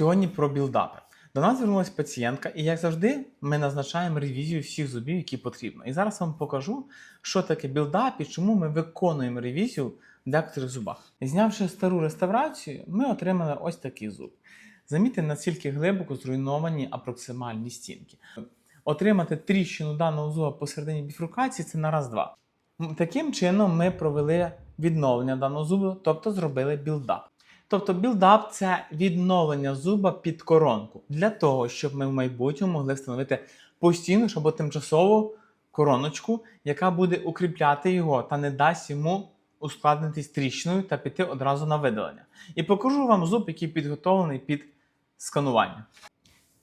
Сьогодні про білдапи. До нас звернулася пацієнтка, і як завжди, ми назначаємо ревізію всіх зубів, які потрібно. І зараз вам покажу, що таке білдап і чому ми виконуємо ревізію в декотрих зубах. Знявши стару реставрацію, ми отримали ось такий зуб. Замітьте, наскільки глибоко зруйновані апроксимальні стінки. Отримати тріщину даного зуба посередині біфрукації це на раз-два. Таким чином ми провели відновлення даного зубу, тобто зробили білдап. Тобто білдап це відновлення зуба під коронку для того, щоб ми в майбутньому могли встановити постійну або тимчасову короночку, яка буде укріпляти його та не дасть йому ускладнитись тріщиною та піти одразу на видалення. І покажу вам зуб, який підготовлений під сканування.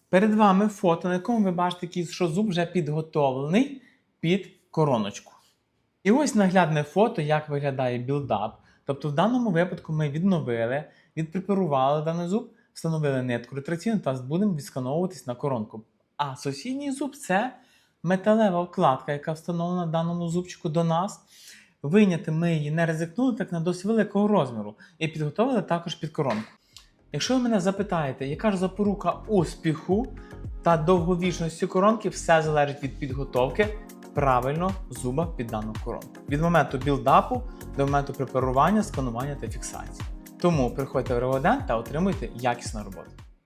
Перед вами фото, на якому ви бачите, що зуб вже підготовлений під короночку. І ось наглядне фото, як виглядає білдап. Тобто, в даному випадку ми відновили, відпрепарували даний зуб, встановили нитку ретраційну та будемо відскановуватись на коронку. А сусідній зуб це металева вкладка, яка встановлена даному зубчику до нас. Вийняти ми її не ризикнули так на досить великого розміру і підготовили також під коронку. Якщо ви мене запитаєте, яка ж запорука успіху та довговічності коронки, все залежить від підготовки правильно зуба під дану коронку. Від моменту білдапу до моменту препарування, сканування та фіксації. Тому приходьте в Реводент та отримуйте якісну роботу.